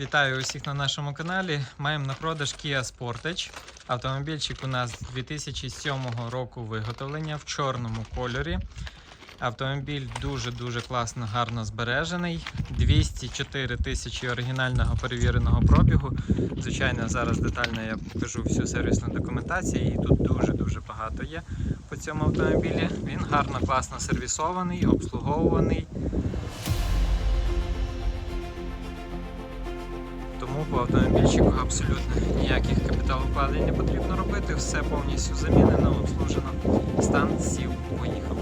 Вітаю усіх на нашому каналі. Маємо на продаж Kia Sportage. Автомобільчик у нас 2007 року виготовлення в чорному кольорі. Автомобіль дуже-дуже класно, гарно збережений. 204 тисячі оригінального перевіреного пробігу. Звичайно, зараз детально я покажу всю сервісну документацію. Її тут дуже-дуже багато є по цьому автомобілі. Він гарно, класно сервісований, обслуговуваний. Тому по автомобільчику абсолютно ніяких капіталовкладень не потрібно робити, все повністю замінено, обслужено. Стан сів, поїхав.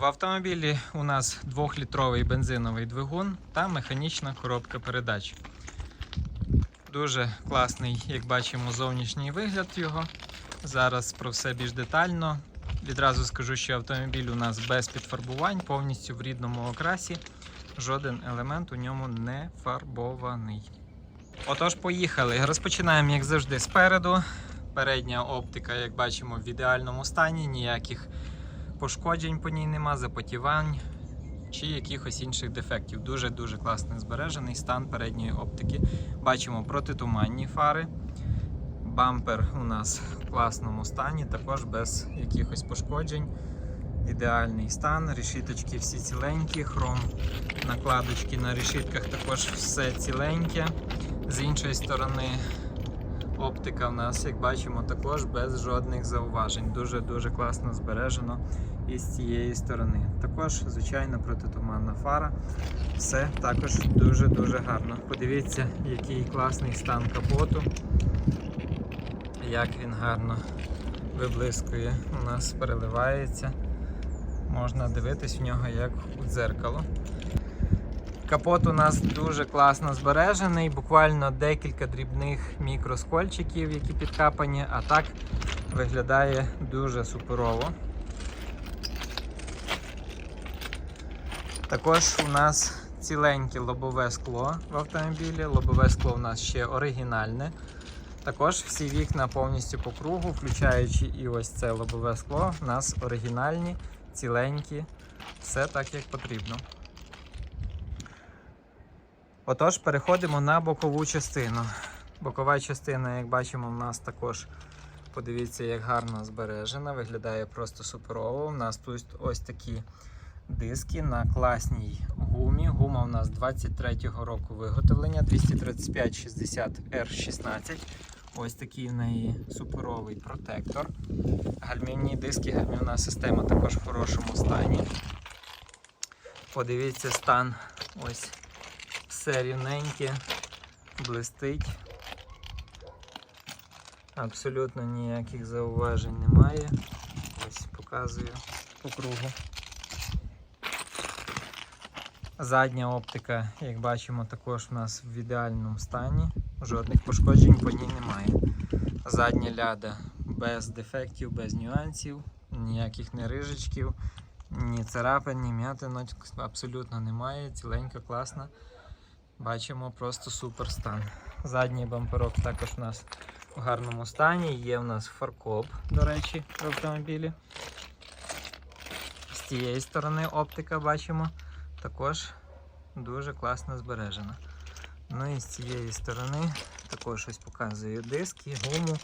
В автомобілі у нас 2-літровий бензиновий двигун та механічна коробка передач. Дуже класний, як бачимо, зовнішній вигляд його. Зараз про все більш детально. Відразу скажу, що автомобіль у нас без підфарбувань, повністю в рідному окрасі. Жоден елемент у ньому не фарбований. Отож, поїхали. Розпочинаємо, як завжди, спереду. Передня оптика, як бачимо, в ідеальному стані, ніяких пошкоджень по ній нема, запотівань чи якихось інших дефектів. Дуже-дуже класний збережений стан передньої оптики. Бачимо протитуманні фари. Бампер у нас в класному стані, також без якихось пошкоджень. Ідеальний стан, решіточки всі ціленькі, хром, накладочки на решітках також все ціленьке. З іншої сторони, оптика в нас, як бачимо, також без жодних зауважень. Дуже-дуже класно збережено і з цієї сторони. Також, звичайно, протитуманна фара. Все також дуже-дуже гарно. Подивіться, який класний стан капоту, як він гарно виблискує, у нас переливається. Можна дивитись в нього як у дзеркало. Капот у нас дуже класно збережений, буквально декілька дрібних мікроскольчиків, які підкапані, а так виглядає дуже суперово. Також у нас ціленьке лобове скло в автомобілі. Лобове скло у нас ще оригінальне. Також всі вікна повністю по кругу, включаючи і ось це лобове скло, у нас оригінальні, ціленькі, все так як потрібно. Отож, переходимо на бокову частину. Бокова частина, як бачимо, у нас також, подивіться, як гарно збережена, виглядає просто суперово. У нас тут ось такі диски на класній гумі. Гума у нас 23-го року виготовлення 235-60R16. Ось такий в неї суперовий протектор. Гальмівні диски, гальмівна система також в хорошому стані. Подивіться стан ось все рівненьке, блистить. Абсолютно ніяких зауважень немає. Ось показую по кругу. Задня оптика, як бачимо, також у нас в ідеальному стані. Жодних пошкоджень по ній немає. Задня ляда без дефектів, без нюансів, ніяких нерижечків, ні царапин, ні м'ятинок абсолютно немає. Ціленька, класна. Бачимо просто супер стан. Задній бамперок також у нас в гарному стані. Є в нас фаркоп, до речі, в автомобілі. З цієї сторони оптика бачимо також дуже класно збережена. Ну і з цієї сторони також ось показую диски, гуму.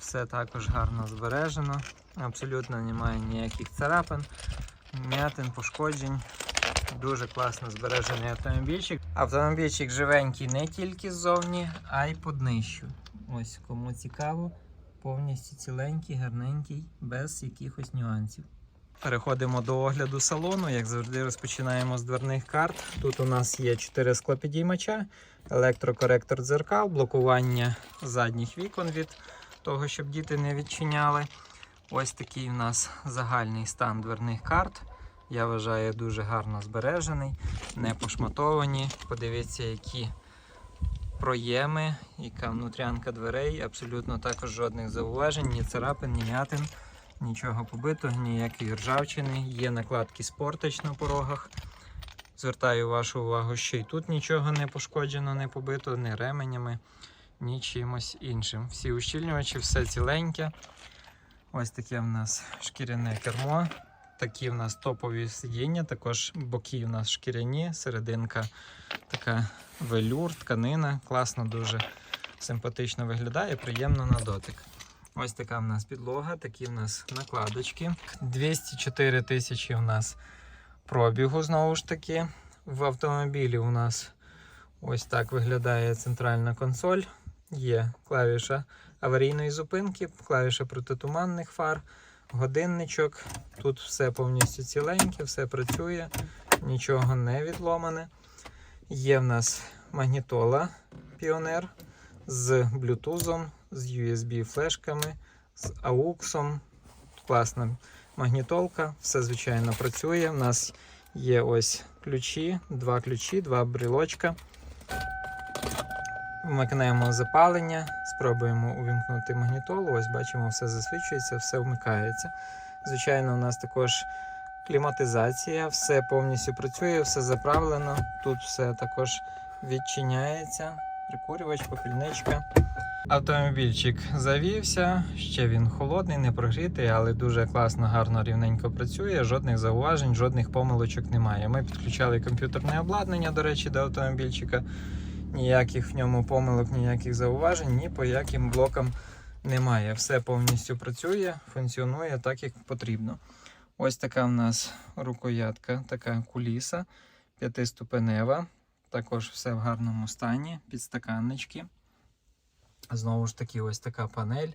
Все також гарно збережено. Абсолютно немає ніяких царапин, м'ятин, пошкоджень. Дуже класно збережений автомобільчик. Автомобільчик живенький не тільки ззовні, а й по днищу. Ось кому цікаво, повністю ціленький, гарненький, без якихось нюансів. Переходимо до огляду салону. Як завжди, розпочинаємо з дверних карт. Тут у нас є 4 склопідіймача, електрокоректор дзеркал, блокування задніх вікон від того, щоб діти не відчиняли. Ось такий у нас загальний стан дверних карт. Я вважаю, дуже гарно збережений, не пошматовані. Подивіться, які проєми, яка внутрянка дверей, абсолютно також жодних зауважень, ні царапин, ні м'ятин, нічого побитого, ніякої ржавчини. Є накладки спортич на порогах. Звертаю вашу увагу, що і тут нічого не пошкоджено, не побито, ні ременями, ні чимось іншим. Всі ущільнювачі, все ціленьке. Ось таке в нас шкіряне кермо. Такі в нас топові сидіння, також боки у нас шкіряні, серединка така велюр, тканина. Класно, дуже симпатично виглядає, приємно на дотик. Ось така в нас підлога, такі в нас накладочки. 204 тисячі у нас пробігу знову ж таки. В автомобілі у нас ось так виглядає центральна консоль. Є клавіша аварійної зупинки, клавіша протитуманних фар, годинничок. Тут все повністю ціленьке, все працює, нічого не відломане. Є в нас магнітола Pioneer з блютузом, з USB-флешками, з AUX. Класна магнітолка, все звичайно працює. У нас є ось ключі, два ключі, два брілочка. Вмикнемо запалення, спробуємо увімкнути магнітолу. Ось бачимо, все засвічується, все вмикається. Звичайно, у нас також кліматизація, все повністю працює, все заправлено. Тут все також відчиняється. Прикурювач, попільничка. Автомобільчик завівся, ще він холодний, не прогрітий, але дуже класно, гарно, рівненько працює. Жодних зауважень, жодних помилочок немає. Ми підключали комп'ютерне обладнання, до речі, до автомобільчика. Ніяких в ньому помилок, ніяких зауважень, ні по яким блокам немає. Все повністю працює, функціонує так, як потрібно. Ось така в нас рукоятка, така куліса, п'ятиступенева. Також все в гарному стані, підстаканнички. Знову ж таки, ось така панель.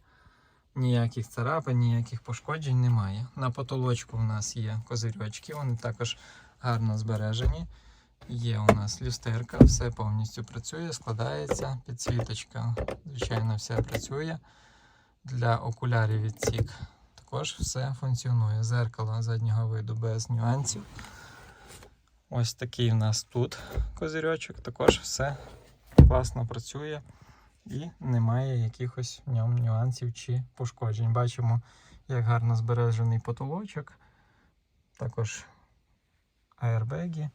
Ніяких царапин, ніяких пошкоджень немає. На потолочку у нас є козирьочки, вони також гарно збережені. Є у нас люстерка, все повністю працює, складається, підсвіточка, звичайно, все працює. Для окулярів відсік також все функціонує. Зеркало заднього виду без нюансів. Ось такий у нас тут козирьочок, також все класно працює і немає якихось в ньому нюансів чи пошкоджень. Бачимо, як гарно збережений потолочок, також аербеги.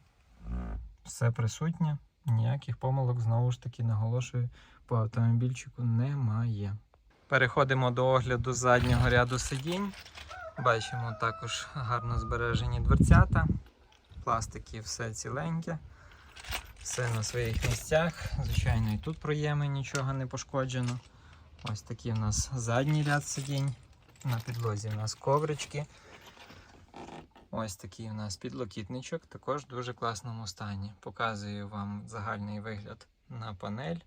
Все присутнє, ніяких помилок, знову ж таки, наголошую, по автомобільчику немає. Переходимо до огляду заднього ряду сидінь. Бачимо також гарно збережені дверцята. Пластики все ціленьке, все на своїх місцях. Звичайно, і тут проєми нічого не пошкоджено. Ось такий у нас задній ряд сидінь. На підлозі у нас коврички. Ось такий у нас підлокітничок, також в дуже класному стані. Показую вам загальний вигляд на панель.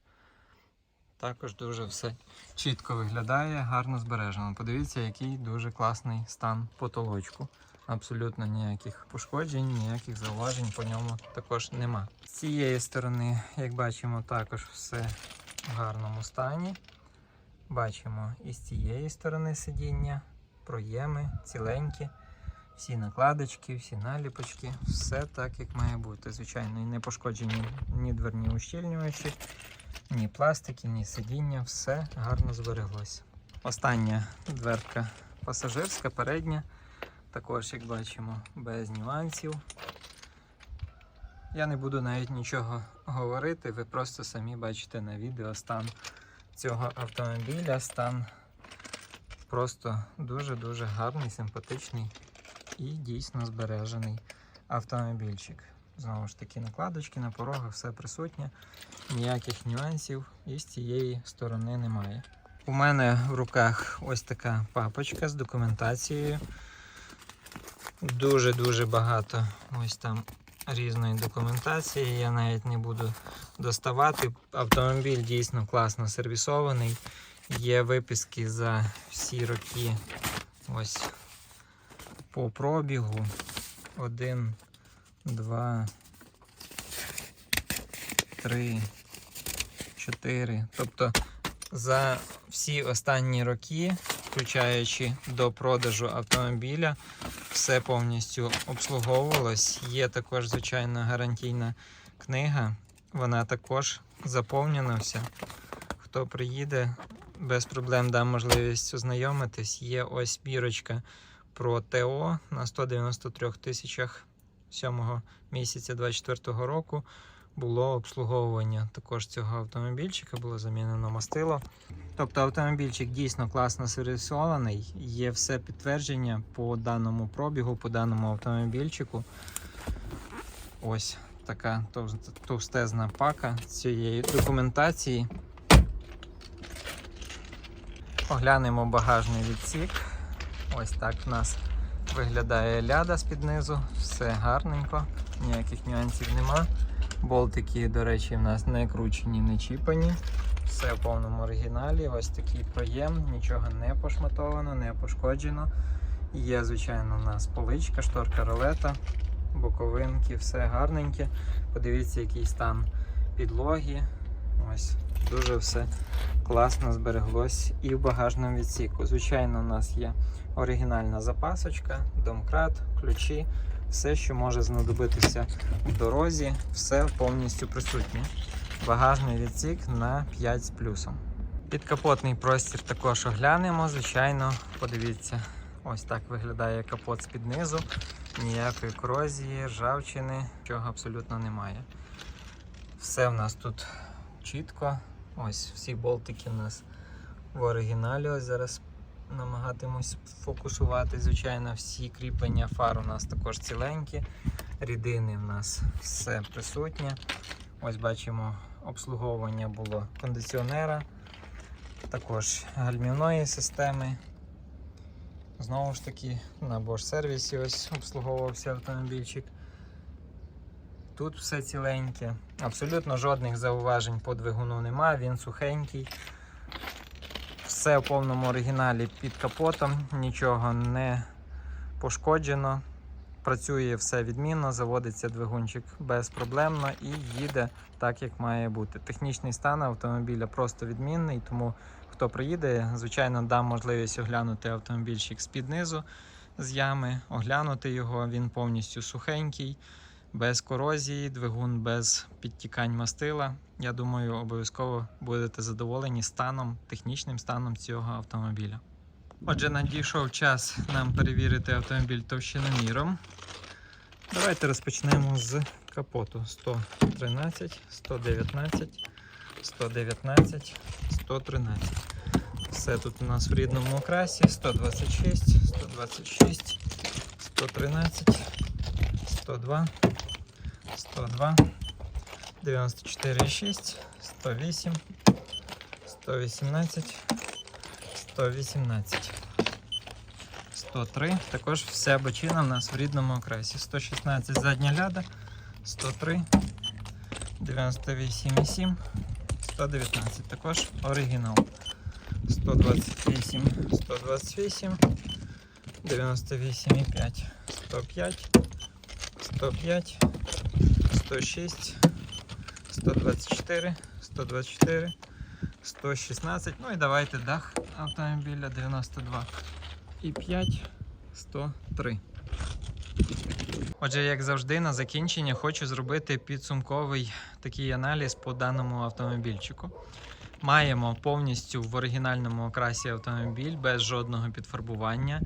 Також дуже все чітко виглядає, гарно збережено. Подивіться, який дуже класний стан потолочку. Абсолютно ніяких пошкоджень, ніяких зауважень по ньому також нема. З цієї сторони, як бачимо, також все в гарному стані. Бачимо і з цієї сторони сидіння, проєми ціленькі. Всі накладочки, всі наліпочки, все так, як має бути. Звичайно, і не пошкоджені ні дверні ущільнювачі, ні пластики, ні сидіння, все гарно збереглося. Остання дверка пасажирська, передня. Також, як бачимо, без нюансів. Я не буду навіть нічого говорити, ви просто самі бачите на відео стан цього автомобіля, стан просто дуже-дуже гарний, симпатичний і дійсно збережений автомобільчик. Знову ж таки, накладочки на порогах, все присутнє, ніяких нюансів і з цієї сторони немає. У мене в руках ось така папочка з документацією. Дуже-дуже багато ось там різної документації. Я навіть не буду доставати. Автомобіль дійсно класно сервісований. Є виписки за всі роки. Ось по пробігу. Один, два, три, чотири. Тобто за всі останні роки, включаючи до продажу автомобіля, все повністю обслуговувалось. Є також, звичайно, гарантійна книга. Вона також заповнена вся. Хто приїде, без проблем дам можливість ознайомитись. Є ось бірочка про ТО на 193 тисячах 7 місяця 24 року. було обслуговування також цього автомобільчика, було замінено мастило. Тобто автомобільчик дійсно класно сервісований, є все підтвердження по даному пробігу, по даному автомобільчику. Ось така товстезна пака цієї документації. Оглянемо багажний відсік. Ось так в нас виглядає ляда з-під низу, все гарненько, ніяких нюансів нема. Болтики, до речі, в нас не кручені, не чіпані. Все в повному оригіналі. Ось такий проєм, нічого не пошматовано, не пошкоджено. Є, звичайно, у нас поличка, шторка ролета, боковинки, все гарненьке. Подивіться, який стан підлоги. Ось дуже все класно збереглось і в багажному відсіку. Звичайно, у нас є оригінальна запасочка, домкрат, ключі, все, що може знадобитися в дорозі, все повністю присутнє. Багажний відсік на 5 з плюсом. Підкапотний простір також оглянемо. Звичайно, подивіться, ось так виглядає капот з-під низу. Ніякої корозії, ржавчини, чого абсолютно немає. Все в нас тут чітко. Ось всі болтики у нас в оригіналі. Ось зараз намагатимусь фокусувати. Звичайно, всі кріплення фар у нас також ціленькі. Рідини в нас все присутнє. Ось бачимо, обслуговування було кондиціонера, також гальмівної системи. Знову ж таки, на Bosch сервісі ось обслуговувався автомобільчик. Тут все ціленьке. Абсолютно жодних зауважень по двигуну немає, він сухенький. Все в повному оригіналі під капотом, нічого не пошкоджено. Працює все відмінно, заводиться двигунчик безпроблемно і їде так, як має бути. Технічний стан автомобіля просто відмінний, тому хто приїде, звичайно, дам можливість оглянути автомобільчик з-під низу, з ями, оглянути його. Він повністю сухенький, без корозії, двигун без підтікань мастила. Я думаю, обов'язково будете задоволені станом, технічним станом цього автомобіля. Отже, надійшов час нам перевірити автомобіль товщиноміром. Давайте розпочнемо з капоту 113, 119, 119, 113. Все тут у нас в рідному окрасі 126, 126, 113, 102, 102, 94,6, 108, 118, 118. 103. Також вся бочина в нас в рідному окресі. 116 задня ляда, 103, 98,7, 119. Також оригінал. 128, 128, 98,5, 105, 105, 106, 124, 124, 116. Ну і давайте дах автомобіля 92 і 5, 103. Отже, як завжди, на закінчення хочу зробити підсумковий такий аналіз по даному автомобільчику. Маємо повністю в оригінальному окрасі автомобіль без жодного підфарбування.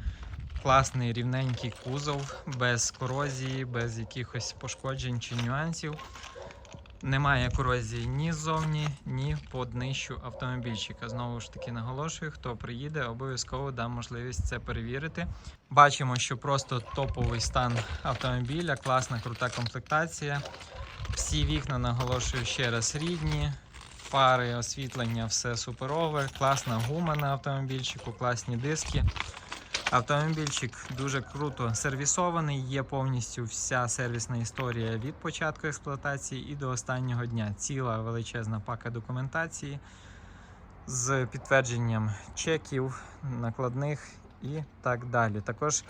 Класний рівненький кузов, без корозії, без якихось пошкоджень чи нюансів. Немає корозії ні ззовні, ні по днищу автомобільчика. Знову ж таки наголошую, хто приїде, обов'язково дам можливість це перевірити. Бачимо, що просто топовий стан автомобіля, класна, крута комплектація. Всі вікна наголошую ще раз рідні. Фари, освітлення, все суперове, класна гума на автомобільчику, класні диски. Автомобільчик дуже круто сервісований, є повністю вся сервісна історія від початку експлуатації і до останнього дня. Ціла величезна пака документації з підтвердженням чеків, накладних і так далі. Також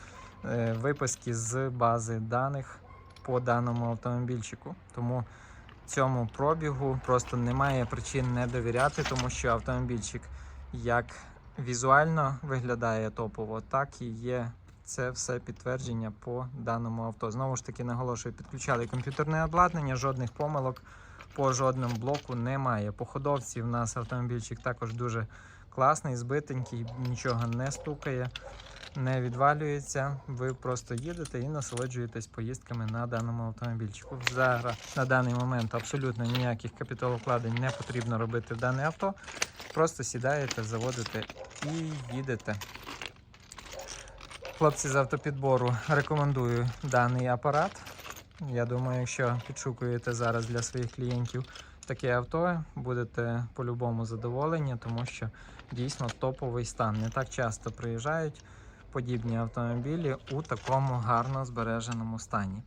е, виписки з бази даних по даному автомобільчику. Тому цьому пробігу просто немає причин не довіряти, тому що автомобільчик як візуально виглядає топово, так і є це все підтвердження по даному авто. Знову ж таки, наголошую, підключали комп'ютерне обладнання, жодних помилок по жодному блоку немає. По ходовці в нас автомобільчик також дуже класний, збитенький, нічого не стукає. Не відвалюється. Ви просто їдете і насолоджуєтесь поїздками на даному автомобільчику. Зараз на даний момент абсолютно ніяких капіталовкладень не потрібно робити в дане авто. Просто сідаєте, заводите і їдете. Хлопці з автопідбору рекомендую даний апарат. Я думаю, якщо підшукуєте зараз для своїх клієнтів таке авто, будете по-любому задоволені, тому що дійсно топовий стан. Не так часто приїжджають подібні автомобілі у такому гарно збереженому стані.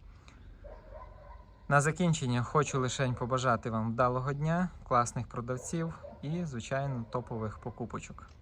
На закінчення хочу лише побажати вам вдалого дня, класних продавців і, звичайно, топових покупочок.